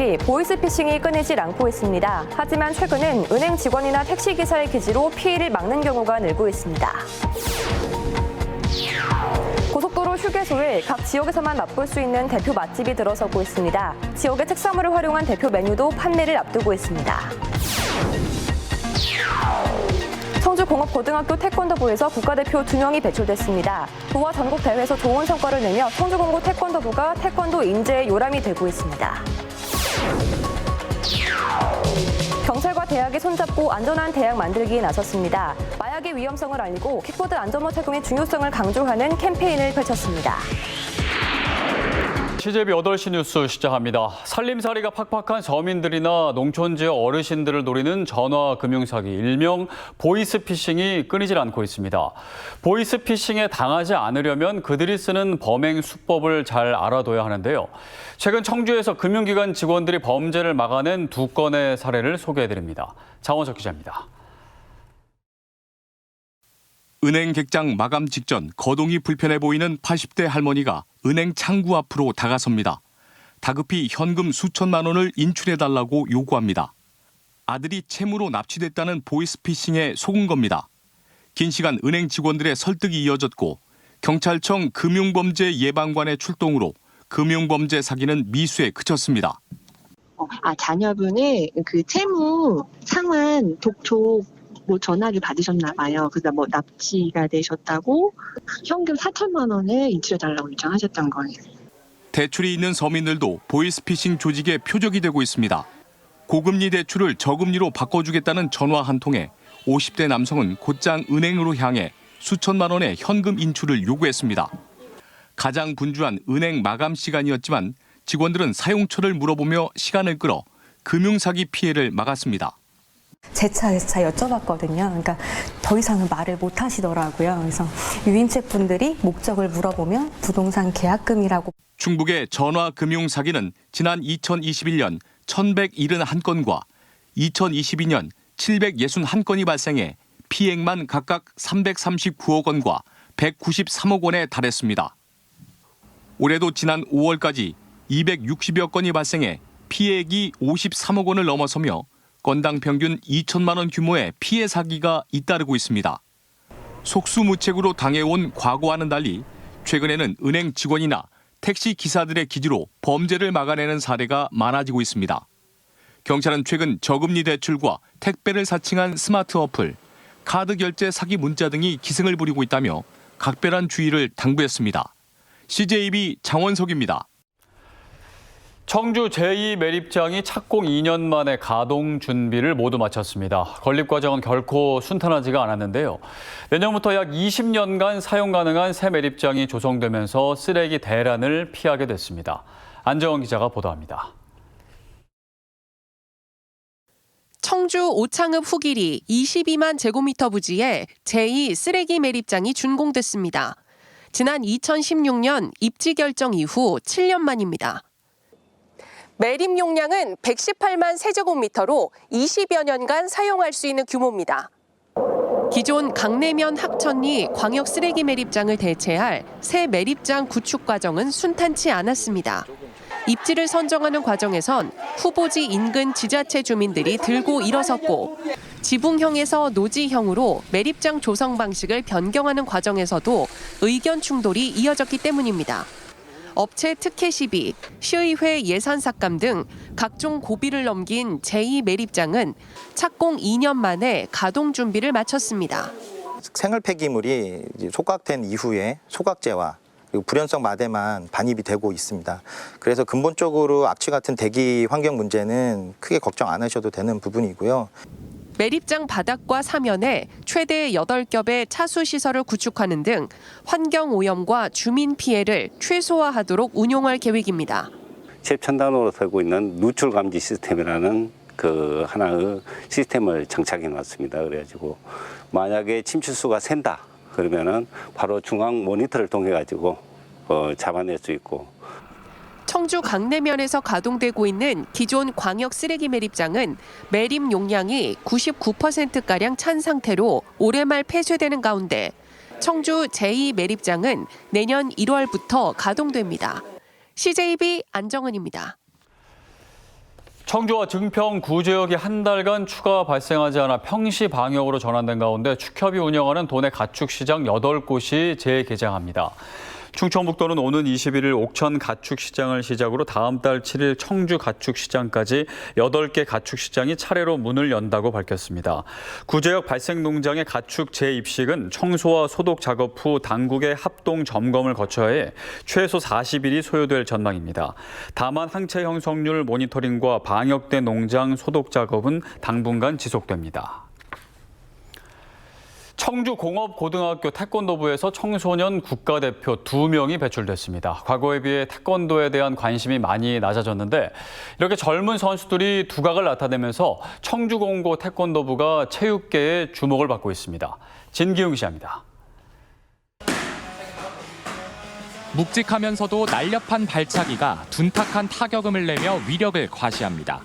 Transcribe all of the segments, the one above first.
금융사기 보이스피싱이 끊이질 않고 있습니다. 하지만 최근은 은행 직원이나 택시기사의 기지로 피해를 막는 경우가 늘고 있습니다. 고속도로 휴게소에 각 지역에서만 맛볼 수 있는 대표 맛집이 들어서고 있습니다. 지역의 특산물을 활용한 대표 메뉴도 판매를 앞두고 있습니다. 청주공업고등학교 태권도부에서 국가대표 2명이 배출됐습니다. 도와 전국 대회에서 좋은 성과를 내며 청주공고 태권도부가 태권도 인재의 요람이 되고 있습니다. 경찰과 대학이 손잡고 안전한 대학 만들기에 나섰습니다. 마약의 위험성을 알리고 킥보드 안전모 착용의 중요성을 강조하는 캠페인을 펼쳤습니다. CJB 8시 뉴스 시작합니다. 살림살이가 팍팍한 서민들이나 농촌 지역 어르신들을 노리는 전화 금융사기, 일명 보이스피싱이 끊이질 않고 있습니다. 보이스피싱에 당하지 않으려면 그들이 쓰는 범행 수법을 잘 알아둬야 하는데요. 최근 청주에서 금융기관 직원들이 범죄를 막아낸 두 건의 사례를 소개해드립니다. 장원석 기자입니다. 은행 객장 마감 직전 거동이 불편해 보이는 80대 할머니가 은행 창구 앞으로 다가섭니다. 다급히 현금 수천만 원을 인출해 달라고 요구합니다. 아들이 채무로 납치됐다는 보이스피싱에 속은 겁니다. 긴 시간 은행 직원들의 설득이 이어졌고 경찰청 금융범죄 예방관의 출동으로 금융범죄 사기는 미수에 그쳤습니다. 어, 아, 자녀분의 그 채무 상환 독촉 뭐 전화를 받으셨나 봐요. 그래서 뭐 납치가 되셨다고 현금 4천만 원을 인출해달라고 요청하셨던 거예요. 대출이 있는 서민들도 보이스피싱 조직의 표적이 되고 있습니다. 고금리 대출을 저금리로 바꿔주겠다는 전화 한 통에 50대 남성은 곧장 은행으로 향해 수천만 원의 현금 인출을 요구했습니다. 가장 분주한 은행 마감 시간이었지만 직원들은 사용처를 물어보며 시간을 끌어 금융사기 피해를 막았습니다. 재차 재차 여쭤봤거든요. 그러니까 더 이상은 말을 못 하시더라고요. 그래서 유인책 분들이 목적을 물어보면 부동산 계약금이라고 충북의 전화 금융 사기는 지난 2021년 1,171건과 2022년 761건이 발생해 피해액만 각각 339억 원과 193억 원에 달했습니다. 올해도 지난 5월까지 260여 건이 발생해 피해액이 53억 원을 넘어서며 건당 평균 2천만 원 규모의 피해 사기가 잇따르고 있습니다. 속수무책으로 당해온 과거와는 달리 최근에는 은행 직원이나 택시 기사들의 기지로 범죄를 막아내는 사례가 많아지고 있습니다. 경찰은 최근 저금리 대출과 택배를 사칭한 스마트 어플, 카드 결제 사기 문자 등이 기승을 부리고 있다며 각별한 주의를 당부했습니다. CJB 장원석입니다. 청주 제2 매립장이 착공 2년 만에 가동 준비를 모두 마쳤습니다. 건립 과정은 결코 순탄하지가 않았는데요. 내년부터 약 20년간 사용 가능한 새 매립장이 조성되면서 쓰레기 대란을 피하게 됐습니다. 안정원 기자가 보도합니다. 청주 오창읍 후길이 22만 제곱미터 부지에 제2 쓰레기 매립장이 준공됐습니다. 지난 2016년 입지 결정 이후 7년 만입니다. 매립 용량은 118만 세제곱미터로 20여 년간 사용할 수 있는 규모입니다. 기존 강내면 학천리 광역 쓰레기 매립장을 대체할 새 매립장 구축 과정은 순탄치 않았습니다. 입지를 선정하는 과정에선 후보지 인근 지자체 주민들이 들고 일어섰고 지붕형에서 노지형으로 매립장 조성 방식을 변경하는 과정에서도 의견 충돌이 이어졌기 때문입니다. 업체 특혜 시비, 시의회 예산 삭감 등 각종 고비를 넘긴 제2 매립장은 착공 2년 만에 가동 준비를 마쳤습니다. 생활 폐기물이 소각된 이후에 소각제와 그리고 불연성 마대만 반입이 되고 있습니다. 그래서 근본적으로 악취 같은 대기 환경 문제는 크게 걱정 안 하셔도 되는 부분이고요. 매립장 바닥과 사면에 최대 8겹의 차수 시설을 구축하는 등 환경 오염과 주민 피해를 최소화하도록 운용할 계획입니다. 최첨단으로 되고 있는 누출 감지 시스템이라는 그 하나의 시스템을 장착해 놨습니다. 그래가지고 만약에 침출수가 샌다 그러면은 바로 중앙 모니터를 통해 가지고 어, 잡아낼 수 있고 청주 강내면에서 가동되고 있는 기존 광역 쓰레기 매립장은 매립 용량이 99%가량 찬 상태로 올해 말 폐쇄되는 가운데 청주 제2 매립장은 내년 1월부터 가동됩니다. CJB 안정은입니다. 청주와 증평 구제역이 한 달간 추가 발생하지 않아 평시 방역으로 전환된 가운데 축협이 운영하는 도내 가축시장 8곳이 재개장합니다. 충청북도는 오는 21일 옥천 가축시장을 시작으로 다음 달 7일 청주 가축시장까지 8개 가축시장이 차례로 문을 연다고 밝혔습니다. 구제역 발생 농장의 가축 재입식은 청소와 소독 작업 후 당국의 합동 점검을 거쳐야 해 최소 40일이 소요될 전망입니다. 다만 항체 형성률 모니터링과 방역된 농장 소독 작업은 당분간 지속됩니다. 청주 공업고등학교 태권도부에서 청소년 국가대표 두명이 배출됐습니다. 과거에 비해 태권도에 대한 관심이 많이 낮아졌는데 이렇게 젊은 선수들이 두각을 나타내면서 청주공고 태권도부가 체육계의 주목을 받고 있습니다. 진기웅 기자입니다. 묵직하면서도 날렵한 발차기가 둔탁한 타격음을 내며 위력을 과시합니다.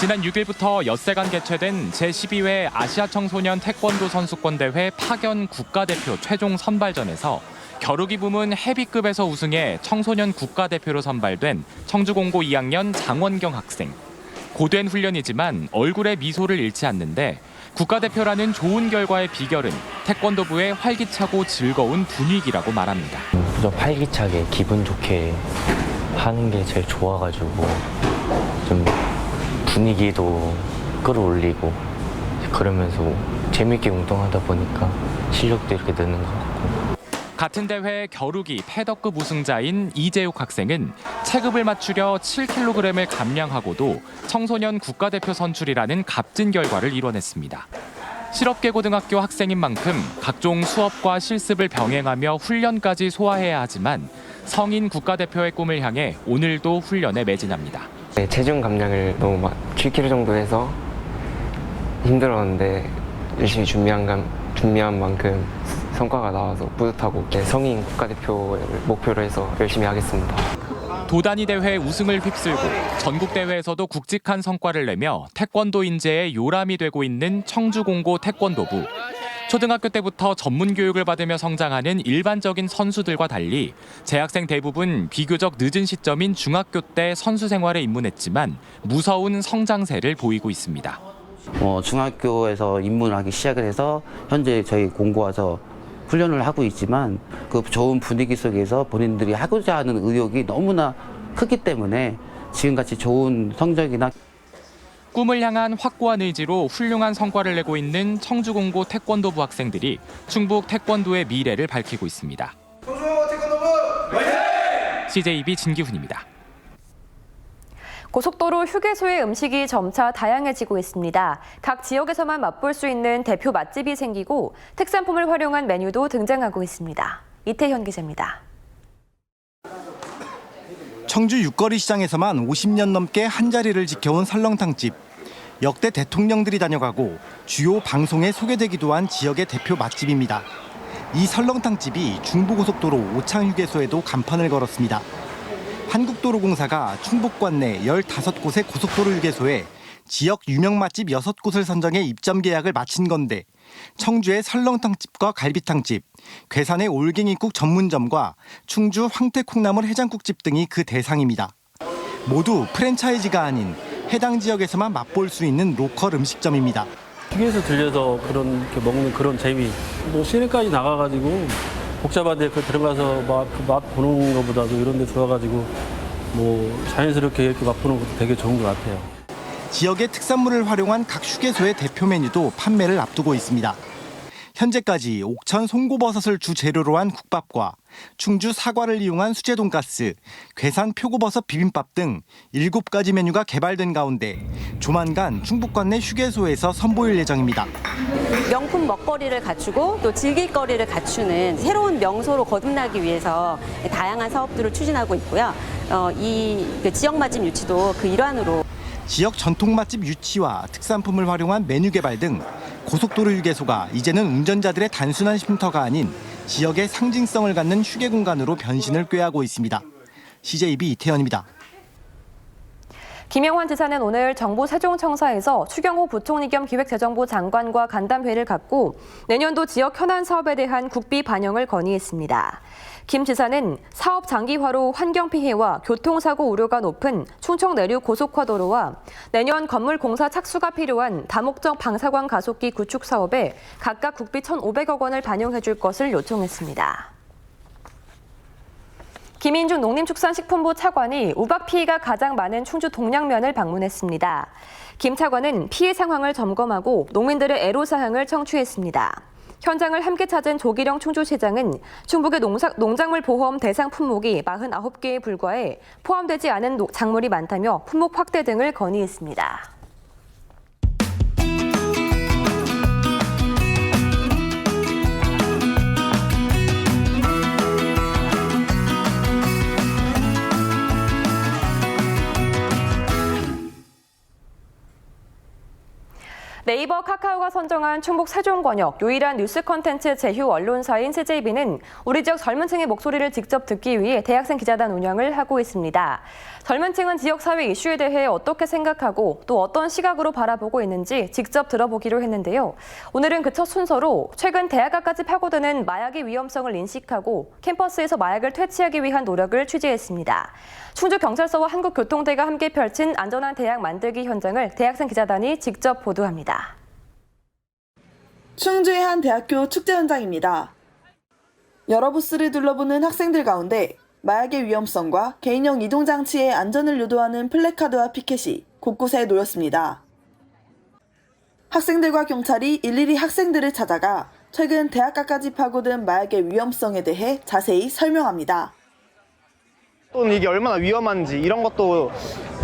지난 6일부터 엿새간 개최된 제12회 아시아 청소년 태권도 선수권 대회 파견 국가대표 최종 선발전에서 겨루기 부문 헤비급에서 우승해 청소년 국가대표로 선발된 청주공고 2학년 장원경 학생. 고된 훈련이지만 얼굴에 미소를 잃지 않는데 국가대표라는 좋은 결과의 비결은 태권도부의 활기차고 즐거운 분위기라고 말합니다. 좀 활기차게 기분 좋게 하는 게 제일 좋아가지고 좀 분위기도 끌어올리고 그러면서 재밌게 운동하다 보니까 실력도 이렇게 느는 것 같고 같은 대회 겨루기 패더급 우승자인 이재욱 학생은 체급을 맞추려 7kg을 감량하고도 청소년 국가대표 선출이라는 값진 결과를 이뤄냈습니다. 실업계 고등학교 학생인 만큼 각종 수업과 실습을 병행하며 훈련까지 소화해야 하지만 성인 국가대표의 꿈을 향해 오늘도 훈련에 매진합니다. 네, 체중 감량을 너무 막 7kg 정도 해서 힘들었는데 열심히 준비한, 감, 준비한 만큼 성과가 나와서 뿌듯하고 네, 성인 국가대표를 목표로 해서 열심히 하겠습니다. 도단위 대회 우승을 휩쓸고 전국 대회에서도 굵직한 성과를 내며 태권도 인재의 요람이 되고 있는 청주공고 태권도부. 초등학교 때부터 전문 교육을 받으며 성장하는 일반적인 선수들과 달리 재학생 대부분 비교적 늦은 시점인 중학교 때 선수 생활에 입문했지만 무서운 성장세를 보이고 있습니다. 어, 중학교에서 입문을 하기 시작을 해서 현재 저희 공고 와서 훈련을 하고 있지만 그 좋은 분위기 속에서 본인들이 하고자 하는 의욕이 너무나 크기 때문에 지금같이 좋은 성적이나 꿈을 향한 확고한 의지로 훌륭한 성과를 내고 있는 청주공고 태권도부 학생들이 충북 태권도의 미래를 밝히고 있습니다. CJB 진기훈입니다. 고속도로 휴게소의 음식이 점차 다양해지고 있습니다. 각 지역에서만 맛볼 수 있는 대표 맛집이 생기고 특산품을 활용한 메뉴도 등장하고 있습니다. 이태현 기자입니다. 청주 육거리 시장에서만 50년 넘게 한 자리를 지켜온 설렁탕집. 역대 대통령들이 다녀가고 주요 방송에 소개되기도 한 지역의 대표 맛집입니다. 이 설렁탕집이 중부고속도로 오창휴게소에도 간판을 걸었습니다. 한국도로공사가 충북권 내 15곳의 고속도로 휴게소에 지역 유명 맛집 6곳을 선정해 입점 계약을 마친 건데 청주의 설렁탕집과 갈비탕집, 괴산의 올갱이국 전문점과 충주 황태콩나물 해장국집 등이 그 대상입니다. 모두 프랜차이즈가 아닌 해당 지역에서만 맛볼 수 있는 로컬 음식점입니다. 휴게소 들려서 그런 먹는 그런 재미. 뭐 시내까지 나가가지고 복잡한데 그 들어가서 맛, 그맛 보는 것보다도 이런 데 들어가가지고 뭐 자연스럽게 이렇게 맛보는 것도 되게 좋은 것 같아요. 지역의 특산물을 활용한 각 휴게소의 대표 메뉴도 판매를 앞두고 있습니다. 현재까지 옥천 송고버섯을 주 재료로 한 국밥과 충주 사과를 이용한 수제 돈가스, 괴산 표고버섯 비빔밥 등 7가지 메뉴가 개발된 가운데 조만간 충북권 내 휴게소에서 선보일 예정입니다. 명품 먹거리를 갖추고 또 즐길거리를 갖추는 새로운 명소로 거듭나기 위해서 다양한 사업들을 추진하고 있고요. 어, 이 그 지역 맛집 유치도 그 일환으로 지역 전통 맛집 유치와 특산품을 활용한 메뉴 개발 등 고속도로 휴게소가 이제는 운전자들의 단순한 쉼터가 아닌 지역의 상징성을 갖는 휴게 공간으로 변신을 꾀하고 있습니다. CJB 이태현입니다. 김영환 지사는 오늘 정부 세종청사에서 추경호 부총리 겸 기획재정부 장관과 간담회를 갖고 내년도 지역 현안 사업에 대한 국비 반영을 건의했습니다. 김 지사는 사업 장기화로 환경 피해와 교통사고 우려가 높은 충청 내륙 고속화도로와 내년 건물 공사 착수가 필요한 다목적 방사광 가속기 구축 사업에 각각 국비 1,500억 원을 반영해 줄 것을 요청했습니다. 김인중 농림축산식품부 차관이 우박 피해가 가장 많은 충주 동양면을 방문했습니다. 김 차관은 피해 상황을 점검하고 농민들의 애로사항을 청취했습니다. 현장을 함께 찾은 조기령 충주시장은 충북의 농작물 보험 대상 품목이 49개에 불과해 포함되지 않은 노- 작물이 많다며 품목 확대 등을 건의했습니다. 네이버 카카오가 선정한 충북 세종권역 유일한 뉴스 컨텐츠 제휴 언론사인 CJB는 우리 지역 젊은 층의 목소리를 직접 듣기 위해 대학생 기자단 운영을 하고 있습니다. 젊은 층은 지역 사회 이슈에 대해 어떻게 생각하고 또 어떤 시각으로 바라보고 있는지 직접 들어보기로 했는데요. 오늘은 그 첫 순서로 최근 대학가까지 파고드는 마약의 위험성을 인식하고 캠퍼스에서 마약을 퇴치하기 위한 노력을 취재했습니다. 충주경찰서와 한국교통대가 함께 펼친 안전한 대학 만들기 현장을 대학생 기자단이 직접 보도합니다. 충주의 한 대학교 축제 현장입니다. 여러 부스를 둘러보는 학생들 가운데 마약의 위험성과 개인용 이동장치의 안전을 유도하는 플래카드와 피켓이 곳곳에 놓였습니다. 학생들과 경찰이 일일이 학생들을 찾아가 최근 대학가까지 파고든 마약의 위험성에 대해 자세히 설명합니다. 또는 이게 얼마나 위험한지 이런 것도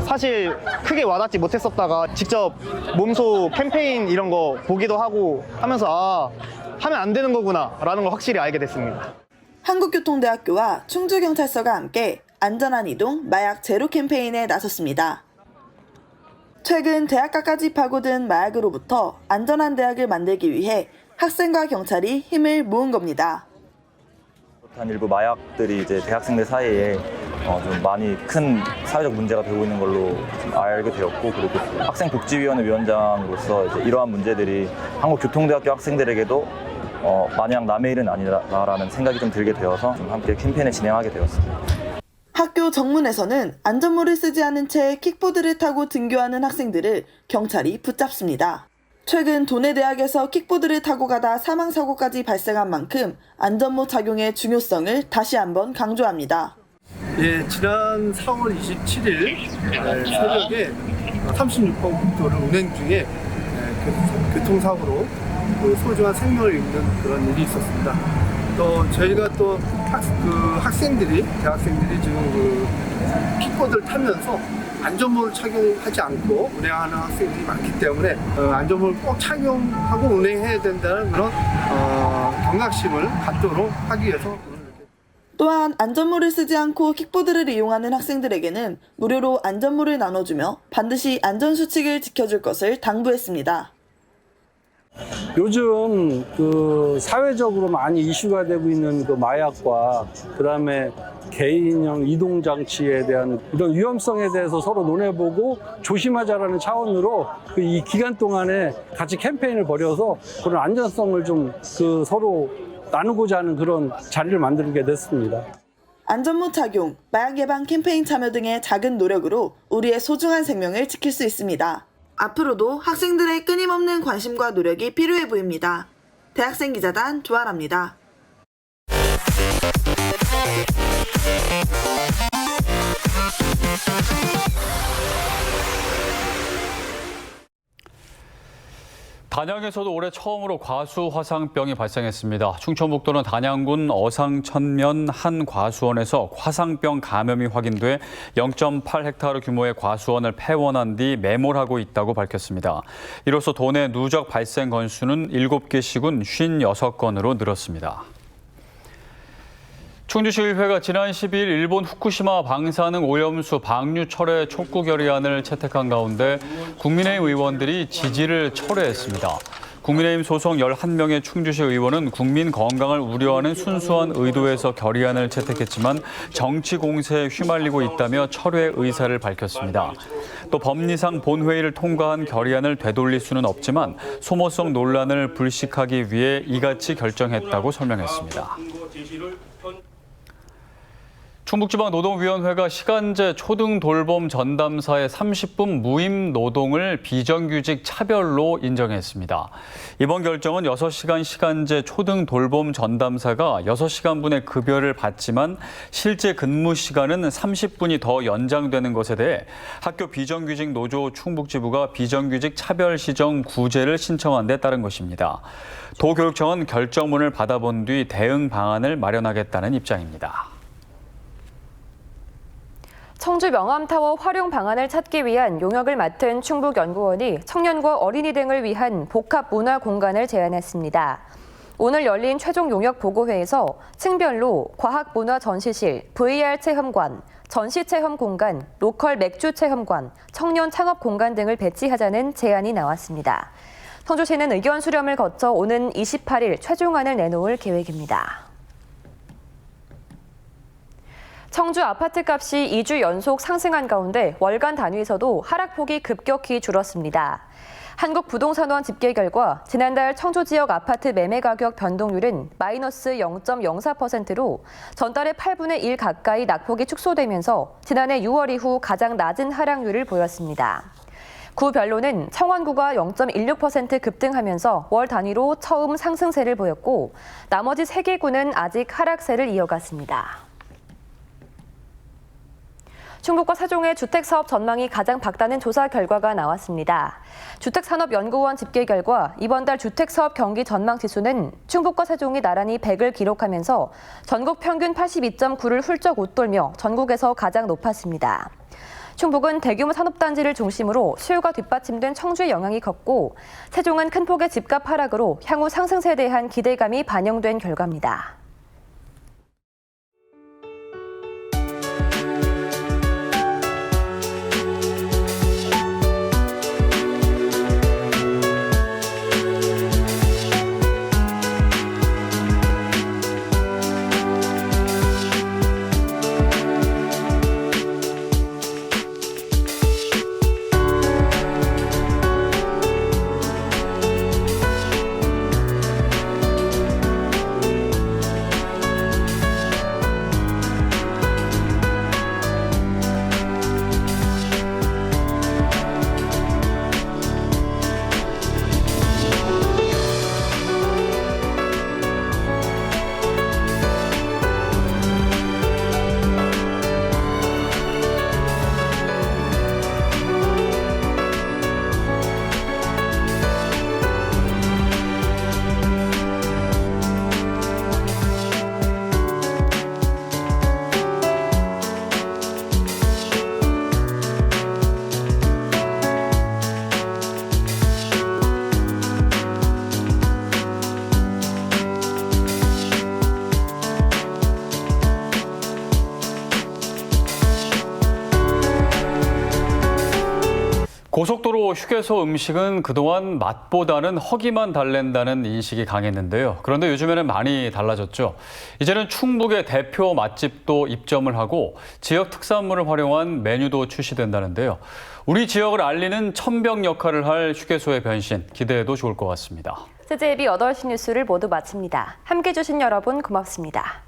사실 크게 와닿지 못했었다가 직접 몸소 캠페인 이런 거 보기도 하고 하면서 아 하면 안 되는 거구나 라는 걸 확실히 알게 됐습니다. 한국교통대학교와 충주경찰서가 함께 안전한 이동 마약 제로 캠페인에 나섰습니다. 최근 대학가까지 파고든 마약으로부터 안전한 대학을 만들기 위해 학생과 경찰이 힘을 모은 겁니다. 한 일부 마약들이 이제 대학생들 사이에 어, 좀 많이 큰 사회적 문제가 되고 있는 걸로 좀 알게 되었고 그리고 학생복지위원회 위원장으로서 이제 이러한 문제들이 한국교통대학교 학생들에게도 어, 마냥 남의 일은 아니라라는 생각이 좀 들게 되어서 좀 함께 캠페인을 진행하게 되었습니다. 학교 정문에서는 안전모를 쓰지 않은 채 킥보드를 타고 등교하는 학생들을 경찰이 붙잡습니다. 최근 도내 대학에서 킥보드를 타고 가다 사망 사고까지 발생한 만큼 안전모 착용의 중요성을 다시 한번 강조합니다. 예, 지난 4월 27일 새벽에 36번 국도를 운행 중에 예, 교- 교통사고로 그 소중한 생명을 잃는 그런 일이 있었습니다. 또 저희가 또 학, 그 학생들이 대학생들이 지금 그 킥보드를 타면서 안전모를 착용하지 않고 운행하는 학생들이 많기 때문에 어, 안전모를 꼭 착용하고 운행해야 된다는 그런 어, 경각심을 갖도록 하기 위해서 또한 안전모를 쓰지 않고 킥보드를 이용하는 학생들에게는 무료로 안전모를 나눠주며 반드시 안전수칙을 지켜줄 것을 당부했습니다. 요즘 그 사회적으로 많이 이슈가 되고 있는 그 마약과 그다음에 개인형 이동 장치에 대한 이런 위험성에 대해서 서로 논해보고 조심하자라는 차원으로 그 이 기간 동안에 같이 캠페인을 벌여서 그런 안전성을 좀 그 서로 나누고자 하는 그런 자리를 만들게 됐습니다. 안전모 착용, 마약 예방 캠페인 참여 등의 작은 노력으로 우리의 소중한 생명을 지킬 수 있습니다. 앞으로도 학생들의 끊임없는 관심과 노력이 필요해 보입니다. 대학생 기자단 조아랍니다. 단양에서도 올해 처음으로 과수 화상병이 발생했습니다. 충청북도는 단양군 어상천면 한 과수원에서 화상병 감염이 확인돼 0.8헥타르 규모의 과수원을 폐원한 뒤 매몰하고 있다고 밝혔습니다. 이로써 도내 누적 발생 건수는 7개 시군 56건으로 늘었습니다. 충주시의회가 지난 12일 일본 후쿠시마 방사능 오염수 방류 철회 촉구 결의안을 채택한 가운데 국민의힘 의원들이 지지를 철회했습니다. 국민의힘 소속 11명의 충주시 의원은 국민 건강을 우려하는 순수한 의도에서 결의안을 채택했지만 정치 공세에 휘말리고 있다며 철회 의사를 밝혔습니다. 또 법리상 본회의를 통과한 결의안을 되돌릴 수는 없지만 소모성 논란을 불식하기 위해 이같이 결정했다고 설명했습니다. 충북지방노동위원회가 시간제 초등 돌봄 전담사의 30분 무임 노동을 비정규직 차별로 인정했습니다. 이번 결정은 6시간 시간제 초등 돌봄 전담사가 6시간분의 급여를 받지만 실제 근무 시간은 30분이 더 연장되는 것에 대해 학교 비정규직 노조 충북지부가 비정규직 차별 시정 구제를 신청한 데 따른 것입니다. 도교육청은 결정문을 받아본 뒤 대응 방안을 마련하겠다는 입장입니다. 청주 명암타워 활용 방안을 찾기 위한 용역을 맡은 충북연구원이 청년과 어린이 등을 위한 복합 문화 공간을 제안했습니다. 오늘 열린 최종 용역 보고회에서 층별로 과학 문화 전시실, VR 체험관, 전시 체험 공간, 로컬 맥주 체험관, 청년 창업 공간 등을 배치하자는 제안이 나왔습니다. 청주시는 의견 수렴을 거쳐 오는 28일 최종안을 내놓을 계획입니다. 청주 아파트 값이 2주 연속 상승한 가운데 월간 단위에서도 하락폭이 급격히 줄었습니다. 한국부동산원 집계 결과 지난달 청주 지역 아파트 매매 가격 변동률은 마이너스 0.04%로 전달의 8분의 1 가까이 낙폭이 축소되면서 지난해 6월 이후 가장 낮은 하락률을 보였습니다. 구별로는 청원구가 0.16% 급등하면서 월 단위로 처음 상승세를 보였고 나머지 3개 구는 아직 하락세를 이어갔습니다. 충북과 세종의 주택 사업 전망이 가장 밝다는 조사 결과가 나왔습니다. 주택산업연구원 집계 결과 이번 달 주택 사업 경기 전망 지수는 충북과 세종이 나란히 100을 기록하면서 전국 평균 82.9를 훌쩍 웃돌며 전국에서 가장 높았습니다. 충북은 대규모 산업단지를 중심으로 수요가 뒷받침된 청주의 영향이 컸고 세종은 큰 폭의 집값 하락으로 향후 상승세에 대한 기대감이 반영된 결과입니다. 고속도로 휴게소 음식은 그동안 맛보다는 허기만 달랜다는 인식이 강했는데요. 그런데 요즘에는 많이 달라졌죠. 이제는 충북의 대표 맛집도 입점을 하고 지역 특산물을 활용한 메뉴도 출시된다는데요. 우리 지역을 알리는 천병 역할을 할 휴게소의 변신 기대해도 좋을 것 같습니다. CJB 8시 뉴스를 모두 마칩니다. 함께 해 주신 여러분 고맙습니다.